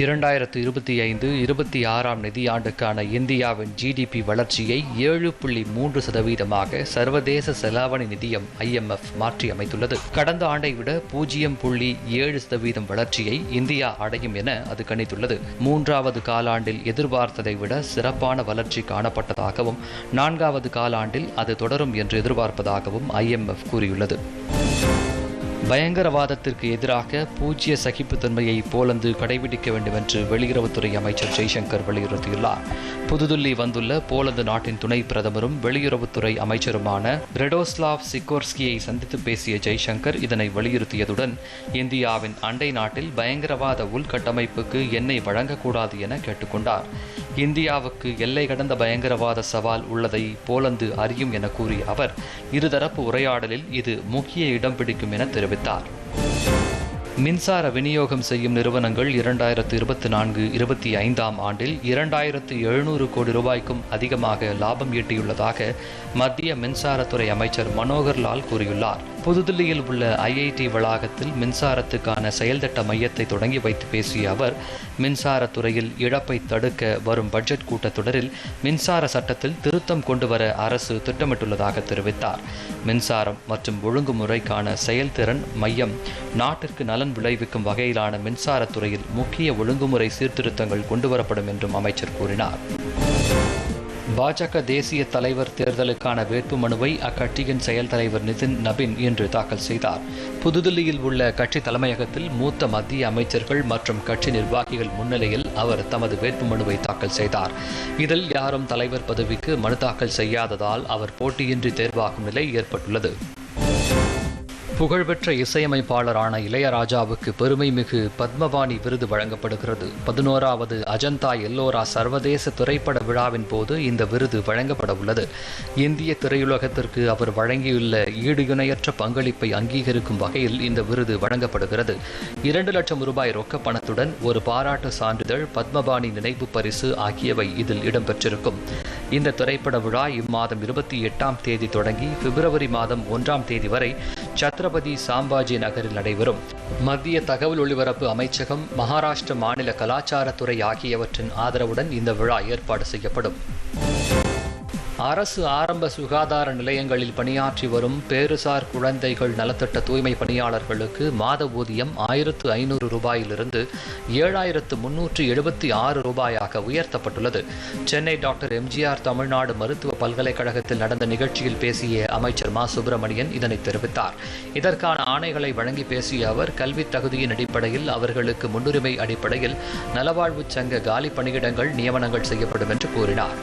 இரண்டாயிரத்து இருபத்தி ஐந்து இருபத்தி ஆறாம் நிதியாண்டுக்கான இந்தியாவின் ஜிடிபி வளர்ச்சியை ஏழு புள்ளி மூன்று சதவீதமாக சர்வதேச செலாவணி நிதியம் ஐஎம்எஃப் மாற்றி அமைத்துள்ளது. கடந்த ஆண்டை விட பூஜ்ஜியம் புள்ளி ஏழு சதவீதம் வளர்ச்சியை இந்தியா அடையும் என அது கணித்துள்ளது. மூன்றாவது காலாண்டில் எதிர்பார்த்ததை விட சிறப்பான வளர்ச்சி காணப்பட்டதாகவும் நான்காவது காலாண்டில் அது தொடரும் என்று எதிர்பார்ப்பதாகவும் ஐஎம்எஃப் கூறியுள்ளது. பயங்கரவாதத்திற்கு எதிராக பூஜ்ய சகிப்புத்தன்மையை போலந்து கடைபிடிக்க வேண்டும் என்று வெளியுறவுத்துறை அமைச்சர் ஜெய்சங்கர் வலியுறுத்தியுள்ளார். புதுதில்லி வந்துள்ள போலந்து நாட்டின் துணை பிரதமரும் வெளியுறவுத்துறை அமைச்சருமான ரெடோஸ்லாவ் சிக்கோர்ஸ்கியை சந்தித்து பேசிய ஜெய்சங்கர் இதனை வலியுறுத்தியதுடன் இந்தியாவின் அண்டை நாட்டில் பயங்கரவாத உள்கட்டமைப்புக்கு எண்ணெய் வழங்கக்கூடாது என கேட்டுக்கொண்டார். இந்தியாவுக்கு எல்லை கடந்த பயங்கரவாத சவால் உள்ளதை போலந்து அறியும் என கூறிய அவர் இருதரப்பு உரையாடலில் இது முக்கிய இடம் பிடிக்கும் என தெரிவித்தார். மின்சார விநியோகம் செய்யும் நிறுவனங்கள் இரண்டாயிரத்து இருபத்தி நான்கு இருபத்தி ஐந்தாம் ஆண்டில் இரண்டாயிரத்து எழுநூறு கோடி ரூபாய்க்கும் அதிகமாக லாபம் ஈட்டியுள்ளதாக மத்திய மின்சாரத்துறை அமைச்சர் மனோகர் லால் கூறியுள்ளார். புதுதில்லியில் உள்ள ஐஐடி வளாகத்தில் மின்சாரத்துக்கான செயல்திட்ட மையத்தை தொடங்கி வைத்து பேசிய அவர் மின்சாரத்துறையில் இழப்பை தடுக்க வரும் பட்ஜெட் கூட்டத்தொடரில் மின்சார சட்டத்தில் திருத்தம் கொண்டுவர அரசு திட்டமிட்டுள்ளதாக தெரிவித்தார். மின்சாரம் மற்றும் ஒழுங்குமுறைக்கான செயல்திறன் மையம் நாட்டிற்கு நலன் விளைவிக்கும் வகையிலான மின்சாரத்துறையில் முக்கிய ஒழுங்குமுறை சீர்திருத்தங்கள் கொண்டுவரப்படும் என்றும் அமைச்சர் கூறினார். பாஜக தேசிய தலைவர் தேர்தலுக்கான வேட்புமனுவை அக்கட்சியின் செயல் தலைவர் நிதின் நபின் இன்று தாக்கல் செய்தார். புதுதில்லியில் உள்ள கட்சி தலைமையகத்தில் மூத்த மத்திய அமைச்சர்கள் மற்றும் கட்சி நிர்வாகிகள் முன்னிலையில் அவர் தமது வேட்புமனுவை தாக்கல் செய்தார். இதில் யாரும் தலைவர் பதவிக்கு மனு தாக்கல் செய்யாததால் அவர் போட்டியின்றி தேர்வாகும் நிலை ஏற்பட்டுள்ளது. புகழ்பெற்ற இசையமைப்பாளரான இளையராஜாவுக்கு பெருமைமிகு பத்மவாணி விருது வழங்கப்படுகிறது. பதினோராவது அஜந்தா எல்லோரா சர்வதேச திரைப்பட விழாவின் போது இந்த விருது வழங்கப்பட உள்ளது. இந்திய திரையுலகத்திற்கு அவர் வழங்கியுள்ள ஈடு இணையற்ற பங்களிப்பை அங்கீகரிக்கும் வகையில் இந்த விருது வழங்கப்படுகிறது. இரண்டு லட்சம் ரூபாய் ரொக்க பணத்துடன் ஒரு பாராட்டு சான்றிதழ் பத்மபாணி நினைவு பரிசு ஆகியவை இதில் இடம்பெற்றிருக்கும். இந்த திரைப்பட விழா இம்மாதம் இருபத்தி எட்டாம் தேதி தொடங்கி பிப்ரவரி மாதம் ஒன்றாம் தேதி வரை சத்ரபதி சாம்பாஜி நகரில் நடைபெறும் மத்திய தகவல் ஒலிபரப்பு அமைச்சகம் மகாராஷ்டிர மாநில கலாச்சாரத்துறை ஆகியவற்றின் ஆதரவுடன் இந்த விழா ஏற்பாடு செய்யப்படும். அரசு ஆரம்ப சுகாதார நிலையங்களில் பணியாற்றி வரும் பேருசார் குழந்தைகள் நலத்திட்ட தூய்மை பணியாளர்களுக்கு மாத ஊதியம் ஆயிரத்து ஐநூறு ரூபாயிலிருந்து ஏழாயிரத்து முன்னூற்று எழுபத்தி ஆறு ரூபாயாக உயர்த்தப்பட்டுள்ளது. சென்னை டாக்டர் எம்ஜிஆர் தமிழ்நாடு மருத்துவ பல்கலைக்கழகத்தில் நடந்த நிகழ்ச்சியில் பேசிய அமைச்சர் மா. சுப்பிரமணியன் இதனை தெரிவித்தார். இதற்கான ஆணைகளை வழங்கி பேசிய அவர் கல்வி தகுதியின் அடிப்படையில் அவர்களுக்கு முன்னுரிமை அடிப்படையில் நலவாழ்வு சங்க காலி பணியிடங்கள் நியமனங்கள் செய்யப்படும் என்று கூறினார்.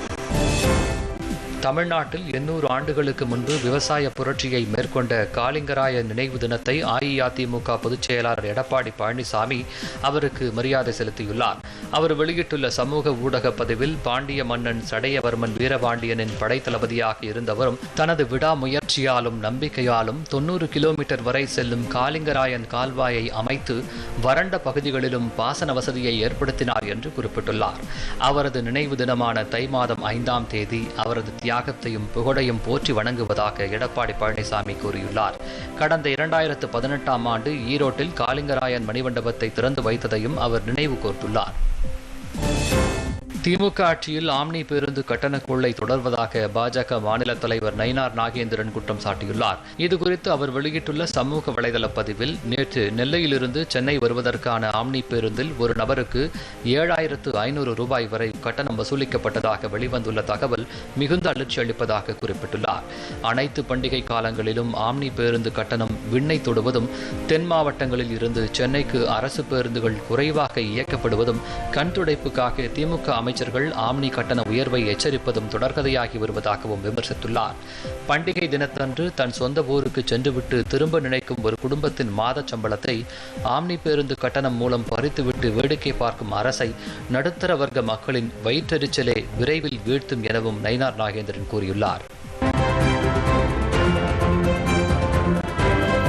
தமிழ்நாட்டில் எண்ணூறு ஆண்டுகளுக்கு முன்பு விவசாய புரட்சியை மேற்கொண்ட காளிங்கராய நினைவு தினத்தை அஇஅதிமுக பொதுச் செயலாளர் எடப்பாடி பழனிசாமி அவருக்கு மரியாதை செலுத்தியுள்ளார். அவர் வெளியிட்டுள்ள சமூக ஊடக பதிவில் பாண்டிய மன்னன் சடையவர்மன் வீரபாண்டியனின் படைத்தளபதியாக இருந்தவரும் தனது விடாமுயற்சியாலும் நம்பிக்கையாலும் தொன்னூறு கிலோமீட்டர் வரை செல்லும் காளிங்கராயன் கால்வாயை அமைத்து வறண்ட பகுதிகளிலும் பாசன வசதியை ஏற்படுத்தினார் என்று குறிப்பிட்டுள்ளார். அவரது நினைவு தினமான தை மாதம் ஐந்தாம் தேதி அவரது தியாகத்தையும் புகழையும் போற்றி வணங்குவதாக எடப்பாடி பழனிசாமி கூறியுள்ளார். கடந்த இரண்டாயிரத்து பதினெட்டாம் ஆண்டு ஈரோட்டில் காலிங்கராயன் மணிமண்டபத்தை திறந்து வைத்ததையும் அவர் நினைவு கோர்த்துள்ளார் திமுக ஆட்சியில் ஆம்னி பேருந்து கட்டண கொள்ளை தொடர்வதாக பாஜக மாநில தலைவர் நயினார் நாகேந்திரன் குற்றம் சாட்டியுள்ளார். இதுகுறித்து அவர் வெளியிட்டுள்ள சமூக வலைதள பதிவில் நேற்று நெல்லையிலிருந்து சென்னை வருவதற்கான ஆம்னி பேருந்தில் ஒரு நபருக்கு ஏழாயிரத்து ஐநூறு ரூபாய் வரை கட்டணம் வசூலிக்கப்பட்டதாக வெளிவந்துள்ள தகவல் மிகுந்த அதிர்ச்சி அளிப்பதாக குறிப்பிட்டுள்ளார். அனைத்து பண்டிகை காலங்களிலும் ஆம்னி பேருந்து கட்டணம் விண்ணை தொடுவதும் தென் மாவட்டங்களில் இருந்து சென்னைக்கு அரசு பேருந்துகள் குறைவாக இயக்கப்படுவதும் கண் துடைப்புக்காக திமுக அமைச்சர்கள் ஆம்னி கட்டண உயர்வை எச்சரிப்பதும் தொடர்கதையாகி வருவதாகவும் விமர்சித்துள்ளார். பண்டிகை தினத்தன்று தன் சொந்த ஊருக்கு சென்றுவிட்டு திரும்ப நினைக்கும் ஒரு குடும்பத்தின் மாத சம்பளத்தை ஆம்னி பேருந்து கட்டணம் மூலம் பறித்துவிட்டு வேடிக்கை பார்க்கும் அரசை நடுத்தர வர்க்க மக்களின் வயிற்றெரிச்சலே விரைவில் வீழ்த்தும் எனவும் நயினார் நாகேந்திரன் கூறியுள்ளார்.